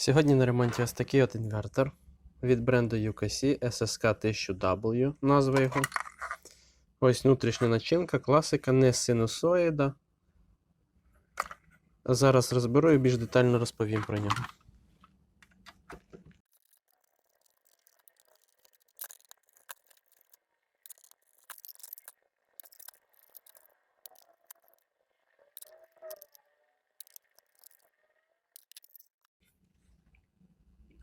Сьогодні на ремонті ось такий от інвертор від бренду UKC SSK 1000W, назва його. Ось внутрішня начинка, класика, не синусоїда. Зараз розберу і більш детально розповім про нього.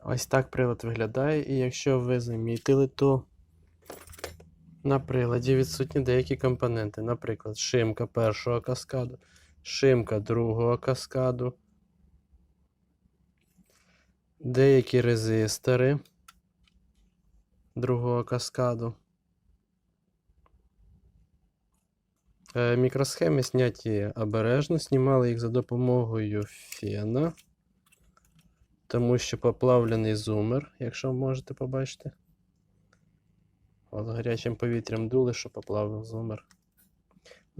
Ось так прилад виглядає, і якщо ви замітили, то на приладі відсутні деякі компоненти. Наприклад, шимка першого каскаду, шимка другого каскаду, деякі резистори другого каскаду. Е, Мікросхеми зняті обережно, знімали їх за допомогою фена. Тому що поплавлений зумер, якщо можете побачити. От гарячим повітрям дули, що поплавив зумер.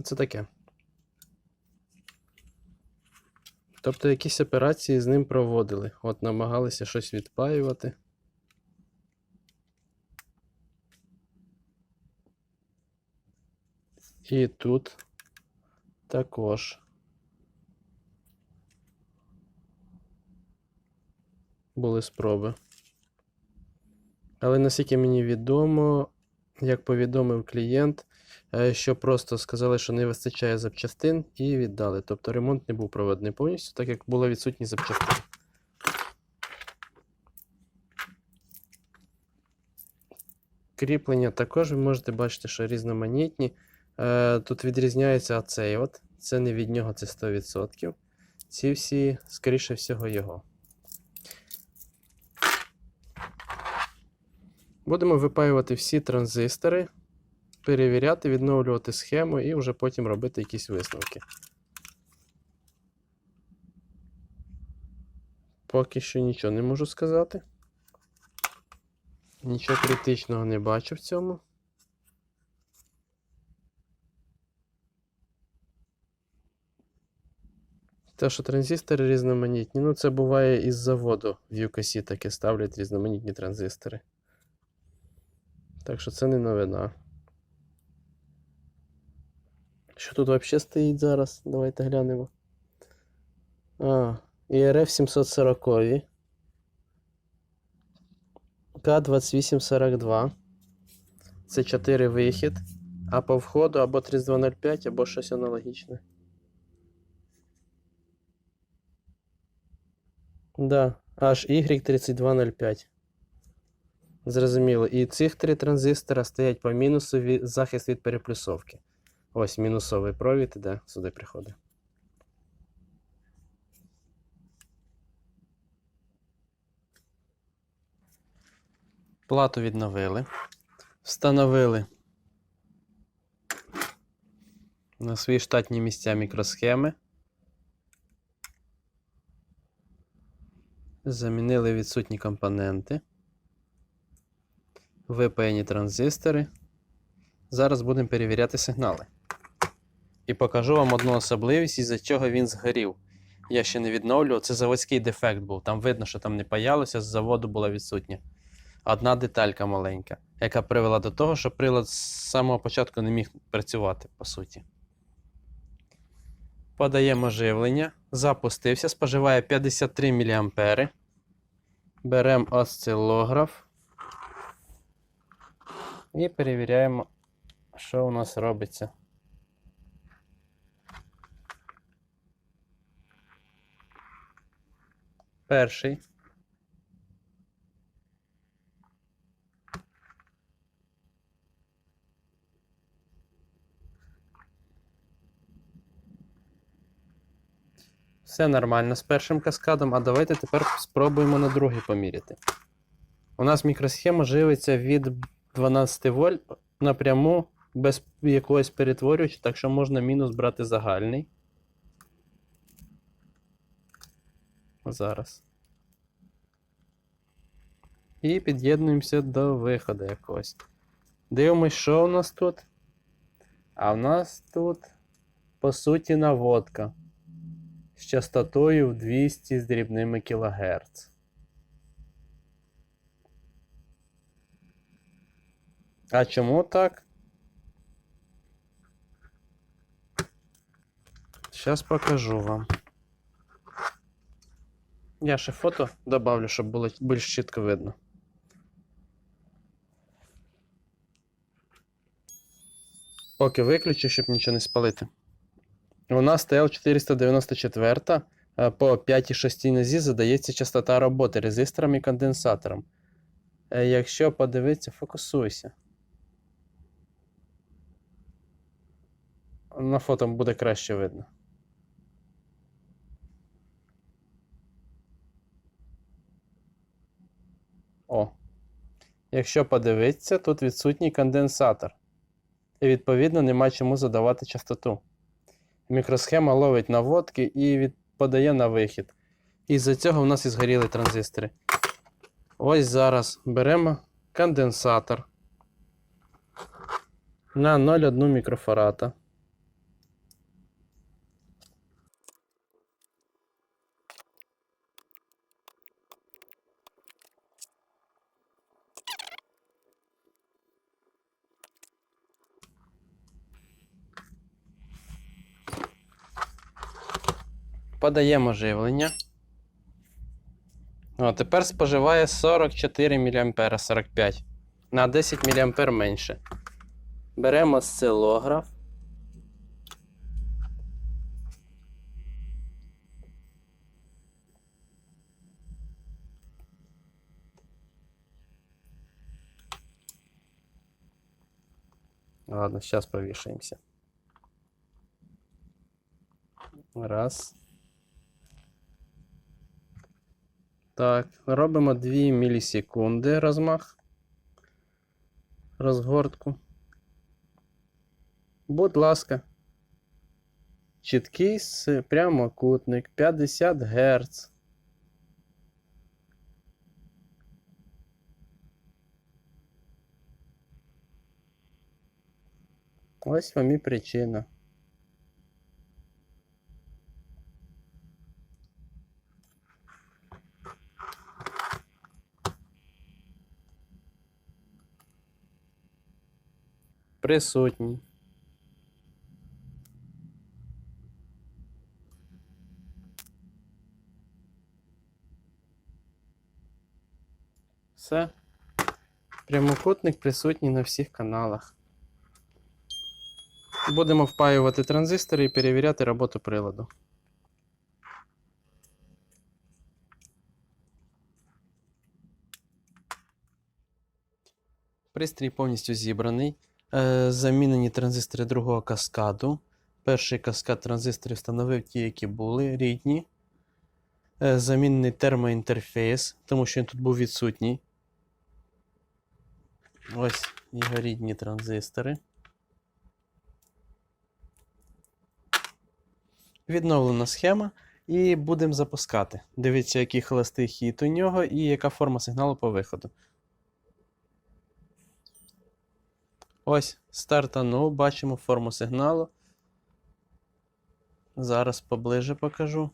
Це таке. Тобто якісь операції з ним проводили. От намагалися щось відпаювати. І тут також. Були спроби. Але наскільки мені відомо, як повідомив клієнт, е, що просто сказали, що не вистачає запчастин і віддали. Тобто ремонт не був проведений повністю, так як були відсутні запчастини. Кріплення також ви можете бачити, що різноманітні. Е, Тут відрізняється оцей от. Це не від нього, це 100%. Ці всі, скоріше всього, його. Будемо випаювати всі транзистори, перевіряти, відновлювати схему і вже потім робити якісь висновки. Поки що нічого не можу сказати. Нічого критичного не бачу в цьому. Те, що транзистори різноманітні, ну це буває із заводу в UKC таке ставлять різноманітні транзистори. Так що це не новина. Що тут взагалі стоїть зараз? Давайте глянемо. А, ІРФ 740. К2842. Це 4 вихід. А по входу або 3205, або щось аналогічне. Да, аж Y3205. Зрозуміло. І цих три транзистора стоять по мінусу від, захист від переплюсовки. Ось мінусовий провід іде, сюди приходить. Плату відновили. Встановили на свої штатні місця мікросхеми. Замінили відсутні компоненти випаяні транзистори. Зараз будемо перевіряти сигнали. І покажу вам одну особливість, із-за чого він згорів. Я ще не відновлював. Це заводський дефект був. Там видно, що там не паялося, з заводу була відсутня. Одна деталька маленька, яка привела до того, що прилад з самого початку не міг працювати, по суті. Подаємо живлення. Запустився, споживає 53 мА. Беремо осцилограф. І перевіряємо, що у нас робиться. Перший. Все нормально з першим каскадом, а давайте тепер спробуємо на другий поміряти. У нас мікросхема живиться від 12 вольт напряму без якогось перетворювача, так що можна мінус брати загальний. Зараз. І під'єднуємося до виходу якогось. Дивимось, що у нас тут. А в нас тут, по суті, наводка з частотою в 200 з дрібними кілогерц. А чому так? Зараз покажу вам. Я ще фото добавлю, щоб було більш чітко видно. Поки виключу, щоб нічого не спалити. У нас TL494 е, по 5,6 нозі задається частота роботи резистором і конденсатором. Е, Якщо подивитися, фокусуйся. На фото буде краще видно. О. Якщо подивитися, тут відсутній конденсатор. І відповідно нема чому задавати частоту. Мікросхема ловить наводки і від... подає на вихід. І з-за цього в нас і згоріли транзистори. Ось зараз беремо конденсатор на 0,1 мікрофарада. Подаємо живлення. О, тепер споживає 44 мА 45 на 10 мА менше. Беремо осцилограф. Ладно, сейчас повішаємося. Раз. Так, робимо 2 мілісекунди розмах. Розгортку. Будь ласка. Чіткий прямокутник 50 Гц. Ось вам і причина. Присутній. Все. Прямокутник присутній на всіх каналах. Будемо впаювати транзистори і перевіряти роботу приладу. Пристрій повністю зібраний. Е, замінені транзистори другого каскаду. Перший каскад транзисторів встановив ті, які були рідні. Е, замінений термоінтерфейс, тому що він тут був відсутній. Ось його рідні транзистори. Відновлена схема. І будемо запускати. Дивіться, який холостий хід у нього і яка форма сигналу по виходу. Ось, стартанув, бачимо форму сигналу. Зараз поближе покажу.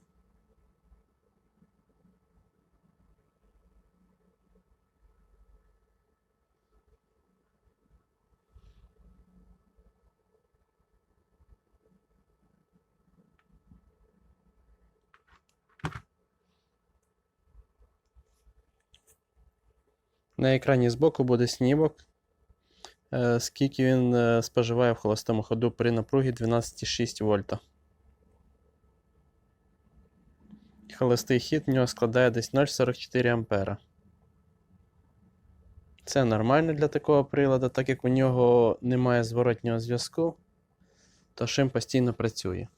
На екрані збоку буде снімок, скільки він е, споживає в холостому ходу при напругі 12,6 вольта. Холостий хід в нього складає десь 0,44 ампера. Це нормально для такого приладу, так як у нього немає зворотнього зв'язку, то шим постійно працює.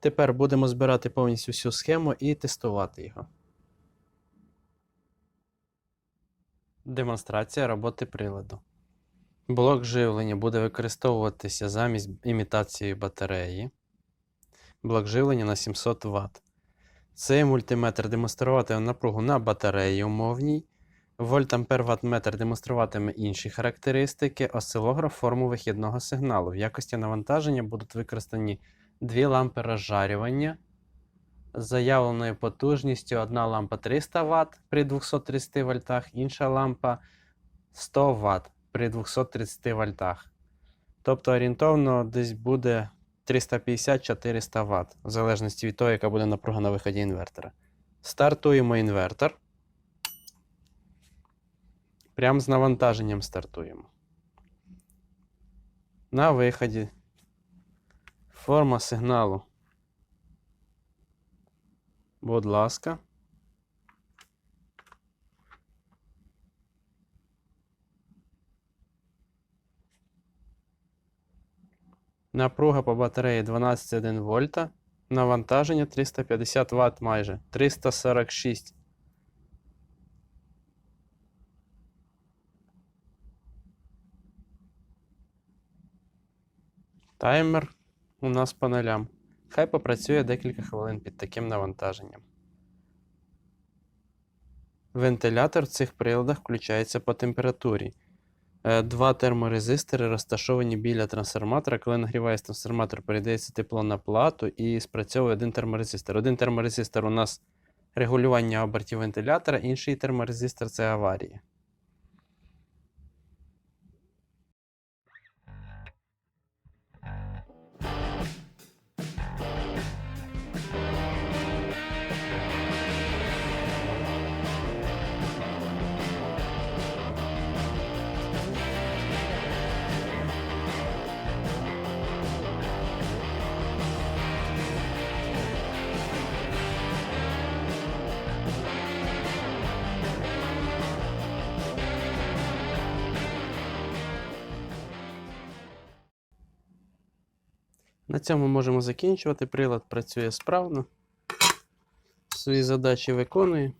Тепер будемо збирати повністю всю схему і тестувати його. Демонстрація роботи приладу. Блок живлення буде використовуватися замість імітації батареї. Блок живлення на 700 Вт. Цей мультиметр демонструватиме напругу на батареї умовній. Вольт-ампер ваттметр демонструватиме інші характеристики. Осцилограф форму вихідного сигналу. В якості навантаження будуть використані дві лампи розжарювання з заявленою потужністю одна лампа 300 Вт при 230 вольтах, інша лампа 100 Вт при 230 вольтах. Тобто орієнтовно десь буде 350-400 Вт, в залежності від того, яка буде напруга на виході інвертора. Стартуємо інвертор. Прямо з навантаженням стартуємо. На виході форма сигналу. Будь ласка. Напруга по батареї 12,1 вольта. Навантаження 350 Вт майже. 346. Таймер у нас по нулям. Хай попрацює декілька хвилин під таким навантаженням. Вентилятор в цих приладах включається по температурі. Е, Два терморезистори розташовані біля трансформатора. Коли нагрівається трансформатор, передається тепло на плату і спрацьовує один терморезистор. Один терморезистор у нас регулювання обертів вентилятора, інший терморезистор це аварії. На цьому можемо закінчувати. Прилад працює справно. Свої задачі виконує.